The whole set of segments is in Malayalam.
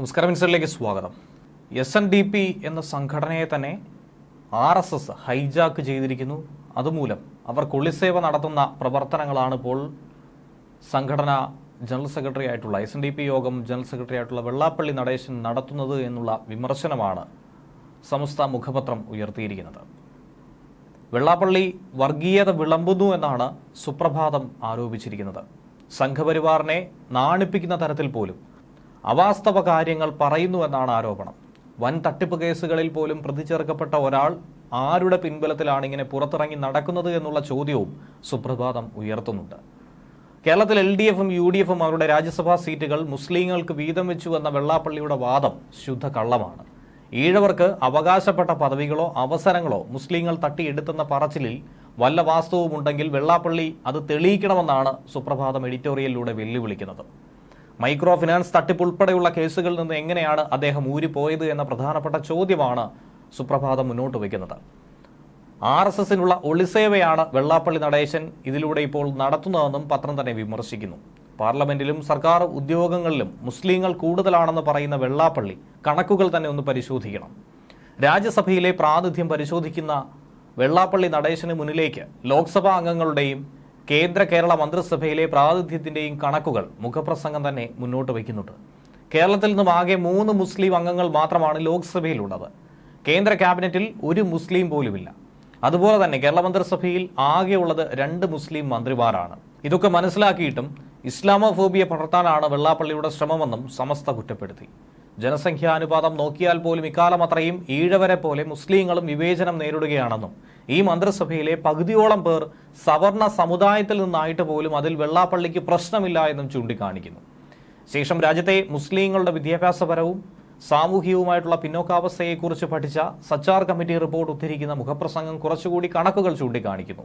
നമസ്കാരം മിനിസ്റ്ററിലേക്ക് സ്വാഗതം. എസ് എൻ ഡി പി എന്ന സംഘടനയെ തന്നെ ആർ എസ് എസ് ഹൈജാക്ക് ചെയ്തിരിക്കുന്നു. അതുമൂലം അവർ കൊള്ളിസേവ നടത്തുന്ന പ്രവർത്തനങ്ങളാണ് ഇപ്പോൾ സംഘടന ജനറൽ സെക്രട്ടറി ആയിട്ടുള്ള എസ് എൻ ഡി പി യോഗം ജനറൽ സെക്രട്ടറി ആയിട്ടുള്ള വെള്ളാപ്പള്ളി നടേശൻ നടത്തുന്നത് എന്നുള്ള വിമർശനമാണ് സമസ്ത മുഖപത്രം ഉയർത്തിയിരിക്കുന്നത്. വെള്ളാപ്പള്ളി വർഗീയത വിളമ്പുന്നു എന്നാണ് സുപ്രഭാതം ആരോപിച്ചിരിക്കുന്നത്. സംഘപരിവാറിനെ നാണിപ്പിക്കുന്ന തരത്തിൽ പോലും അവാസ്തവ കാര്യങ്ങൾ പറയുന്നുവെന്നാണ് ആരോപണം. വൻ തട്ടിപ്പ് കേസുകളിൽ പോലും പ്രതി ചേർക്കപ്പെട്ട ഒരാൾ ആരുടെ പിൻബലത്തിലാണ് ഇങ്ങനെ പുറത്തിറങ്ങി നടക്കുന്നത് എന്നുള്ള ചോദ്യവും സുപ്രഭാതം ഉയർത്തുന്നുണ്ട്. കേരളത്തിൽ എൽ ഡി എഫും യു ഡി എഫും അവരുടെ രാജ്യസഭാ സീറ്റുകൾ മുസ്ലിങ്ങൾക്ക് വീതം വെച്ചു എന്ന വെള്ളാപ്പള്ളിയുടെ വാദം ശുദ്ധ കള്ളമാണ് ഈഴവർക്ക് അവകാശപ്പെട്ട പദവികളോ അവസരങ്ങളോ മുസ്ലിങ്ങൾ തട്ടിയെടുത്തെന്ന പറച്ചിലിൽ വല്ല വാസ്തവമുണ്ടെങ്കിൽ വെള്ളാപ്പള്ളി അത് തെളിയിക്കണമെന്നാണ് സുപ്രഭാതം എഡിറ്റോറിയലിലൂടെ വെല്ലുവിളിക്കുന്നത്. മൈക്രോ ഫിനാൻസ് തട്ടിപ്പ് ഉൾപ്പെടെയുള്ള കേസുകളിൽ നിന്ന് എങ്ങനെയാണ് അദ്ദേഹം ഊരിപ്പോയത് എന്ന പ്രധാനപ്പെട്ട ചോദ്യമാണ് സുപ്രഭാതം മുന്നോട്ട് വയ്ക്കുന്നത്. ആർ എസ് എസിനുള്ള ഒളിസേവയാണ് വെള്ളാപ്പള്ളി നടേശൻ ഇതിലൂടെ ഇപ്പോൾ നടത്തുന്നതെന്നും പത്രം തന്നെ വിമർശിക്കുന്നു. പാർലമെന്റിലും സർക്കാർ ഉദ്യോഗങ്ങളിലും മുസ്ലിങ്ങൾ കൂടുതലാണെന്ന് പറയുന്ന വെള്ളാപ്പള്ളി കണക്കുകൾ തന്നെ ഒന്ന് പരിശോധിക്കണം. രാജ്യസഭയിലെ പ്രാതിനിധ്യം പരിശോധിക്കുന്ന വെള്ളാപ്പള്ളി നടേശന് മുന്നിലേക്ക് ലോക്സഭാ അംഗങ്ങളുടെയും കേന്ദ്ര കേരള മന്ത്രിസഭയിലെ പ്രാതിനിധ്യത്തിന്റെയും കണക്കുകൾ മുഖപ്രസംഗം തന്നെ മുന്നോട്ട് വയ്ക്കുന്നുണ്ട്. കേരളത്തിൽ നിന്നും ആകെ മൂന്ന് മുസ്ലിം അംഗങ്ങൾ മാത്രമാണ് ലോക്സഭയിലുള്ളത്. കേന്ദ്ര ക്യാബിനറ്റിൽ ഒരു മുസ്ലിം പോലുമില്ല. അതുപോലെ തന്നെ കേരള മന്ത്രിസഭയിൽ ആകെയുള്ളത് രണ്ട് മുസ്ലിം മന്ത്രിമാരാണ്. ഇതൊക്കെ മനസ്സിലാക്കിയിട്ടും ഇസ്ലാമോഫോബിയ പടർത്താനാണ് വെള്ളാപ്പള്ളിയുടെ ശ്രമമെന്നും സമസ്ത കുറ്റപ്പെടുത്തി. ജനസംഖ്യാനുപാതം നോക്കിയാൽ പോലും ഇക്കാലം അത്രയും ഈഴവരെ പോലെ മുസ്ലിങ്ങളും വിവേചനം നേരിടുകയാണെന്നും ഈ മന്ത്രിസഭയിലെ പകുതിയോളം പേർ സവർണ സമുദായത്തിൽ നിന്നായിട്ട് പോലും അതിൽ വെള്ളാപ്പള്ളിക്ക് പ്രശ്നമില്ല എന്നും ചൂണ്ടിക്കാണിക്കുന്നു. ശേഷം രാജ്യത്തെ മുസ്ലിങ്ങളുടെ വിദ്യാഭ്യാസപരവും സാമൂഹികവുമായിട്ടുള്ള പിന്നോക്കാവസ്ഥയെക്കുറിച്ച് പഠിച്ച സച്ചാർ കമ്മിറ്റി റിപ്പോർട്ട് ഉദ്ധരിക്കുന്ന മുഖപ്രസംഗം കുറച്ചുകൂടി കണക്കുകൾ ചൂണ്ടിക്കാണിക്കുന്നു.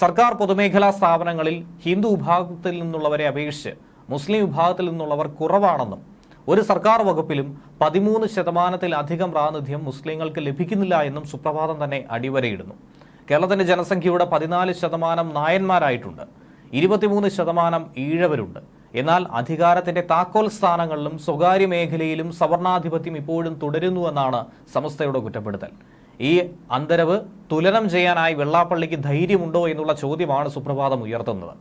സർക്കാർ പൊതുമേഖലാ സ്ഥാപനങ്ങളിൽ ഹിന്ദു വിഭാഗത്തിൽ നിന്നുള്ളവരെ അപേക്ഷിച്ച് മുസ്ലിം വിഭാഗത്തിൽ നിന്നുള്ളവർ കുറവാണെന്നും ഒരു സർക്കാർ വകുപ്പിലും പതിമൂന്ന് ശതമാനത്തിലധികം പ്രാതിനിധ്യം മുസ്ലിങ്ങൾക്ക് ലഭിക്കുന്നില്ല എന്നും സുപ്രഭാതം തന്നെ അടിവരയിടുന്നു. കേരളത്തിന്റെ ജനസംഖ്യയുടെ പതിനാല് ശതമാനം നായന്മാരായിട്ടുണ്ട്. ഇരുപത്തിമൂന്ന് ശതമാനം ഈഴവരുണ്ട്. എന്നാൽ അധികാരത്തിന്റെ താക്കോൽ സ്ഥാനങ്ങളിലും സ്വകാര്യ മേഖലയിലും സവർണാധിപത്യം ഇപ്പോഴും തുടരുന്നുവെന്നാണ് സമസ്തയുടെ കുറ്റപ്പെടുത്തൽ. ഈ അന്തരവ് തുലനം ചെയ്യാനായി വെള്ളാപ്പള്ളിക്ക് ധൈര്യമുണ്ടോ എന്നുള്ള ചോദ്യമാണ് സുപ്രഭാതം ഉയർത്തുന്നത്.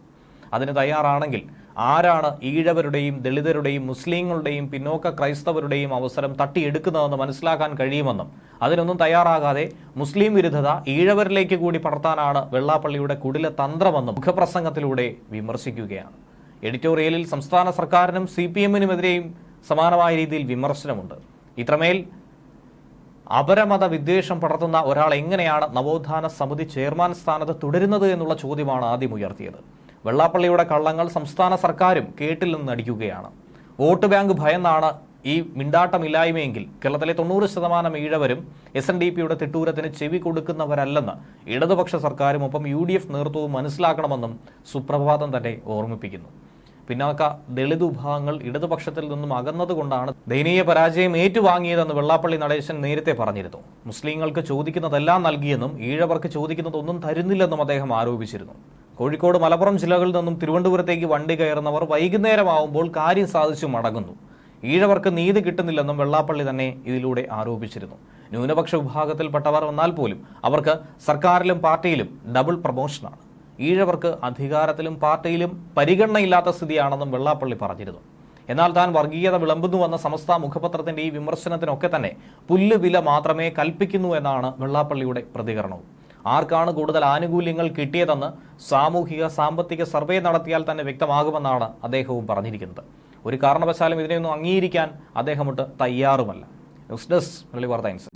അതിന് തയ്യാറാണെങ്കിൽ ആരാണ് ഈഴവരുടെയും ദളിതരുടെയും മുസ്ലിങ്ങളുടെയും പിന്നോക്ക ക്രൈസ്തവരുടെയും അവസരം തട്ടിയെടുക്കുന്നതെന്ന് മനസ്സിലാക്കാൻ കഴിയുമെന്നും അതിനൊന്നും തയ്യാറാകാതെ മുസ്ലിം വിരുദ്ധത ഈഴവരിലേക്ക് കൂടി പടർത്താനാണ് വെള്ളാപ്പള്ളിയുടെ കുടില തന്ത്രമെന്നും മുഖപ്രസംഗത്തിലൂടെ വിമർശിക്കുകയാണ്. എഡിറ്റോറിയലിൽ സംസ്ഥാന സർക്കാരിനും സി പി എമ്മിനുമെതിരെയും സമാനമായ രീതിയിൽ വിമർശനമുണ്ട്. ഇത്രമേൽ അപരമത വിദ്വേഷം പടർത്തുന്ന ഒരാൾ എങ്ങനെയാണ് നവോത്ഥാന സമിതി ചെയർമാൻ സ്ഥാനത്ത് തുടരുന്നത് എന്നുള്ള ചോദ്യമാണ് ആദ്യം ഉയർത്തിയത്. വെള്ളാപ്പള്ളിയുടെ കള്ളങ്ങൾ സംസ്ഥാന സർക്കാരും കേട്ടിൽ നിന്ന് നടിക്കുകയാണ് വോട്ട് ബാങ്ക് ഭയന്നാണ് ഈ മിണ്ടാട്ടമില്ലായ്മയെങ്കിൽ കേരളത്തിലെ തൊണ്ണൂറ് ശതമാനം ഈഴവരും എസ് എൻ ഡി പിയുടെ തിട്ടൂരത്തിന് ചെവി കൊടുക്കുന്നവരല്ലെന്ന് ഇടതുപക്ഷ സർക്കാരും ഒപ്പം യു ഡി എഫ് നേതൃത്വവും മനസ്സിലാക്കണമെന്നും സുപ്രഭാതം തന്നെ ഓർമ്മിപ്പിക്കുന്നു. പിന്നാക്ക ദളിത് വിഭാഗങ്ങൾ ഇടതുപക്ഷത്തിൽ നിന്നും അകന്നതുകൊണ്ടാണ് ദയനീയ പരാജയം ഏറ്റുവാങ്ങിയതെന്ന് വെള്ളാപ്പള്ളി നടേശൻ നേരത്തെ പറഞ്ഞിരുന്നു. മുസ്ലിങ്ങൾക്ക് ചോദിക്കുന്നതെല്ലാം നൽകിയെന്നും ഈഴവർക്ക് ചോദിക്കുന്നതൊന്നും തരുന്നില്ലെന്നും അദ്ദേഹം ആരോപിച്ചിരുന്നു. കോഴിക്കോട് മലപ്പുറം ജില്ലകളിൽ നിന്നും തിരുവനന്തപുരത്തേക്ക് വണ്ടി കയറുന്നവർ വൈകുന്നേരമാവുമ്പോൾ കാര്യം സാധിച്ചു മടങ്ങുന്നു. ഈഴവർക്ക് നീതി കിട്ടുന്നില്ലെന്നും വെള്ളാപ്പള്ളി തന്നെ ഇതിലൂടെ ആരോപിച്ചിരുന്നു. ന്യൂനപക്ഷ വിഭാഗത്തിൽപ്പെട്ടവർ വന്നാൽ പോലും അവർക്ക് സർക്കാരിലും പാർട്ടിയിലും ഡബിൾ പ്രമോഷനാണ്. ഈഴവർക്ക് അധികാരത്തിലും പാർട്ടിയിലും പരിഗണനയില്ലാത്ത സ്ഥിതിയാണെന്നും വെള്ളാപ്പള്ളി പറഞ്ഞിരുന്നു. എന്നാൽ താൻ വർഗീയത വിളമ്പുന്നുവെന്ന സമസ്ത മുഖപത്രത്തിന്റെ ഈ വിമർശനത്തിനൊക്കെ തന്നെ പുല്ലുവില മാത്രമേ കൽപ്പിക്കുന്നു എന്നാണ് വെള്ളാപ്പള്ളിയുടെ പ്രതികരണവും. ആർക്കാണ് കൂടുതൽ ആനുകൂല്യങ്ങൾ കിട്ടിയതെന്ന് സാമൂഹിക സാമ്പത്തിക സർവേ നടത്തിയാൽ തന്നെ വ്യക്തമാകുമെന്നാണ് അദ്ദേഹവും പറഞ്ഞിരിക്കുന്നത് ഒരു കാരണവശാലും ഇതിനെയൊന്നും അംഗീകരിക്കാൻ അദ്ദേഹമൊട്ട് തയ്യാറുമല്ല ന്യൂസ് ഡെസ്ക് വാർത്ത.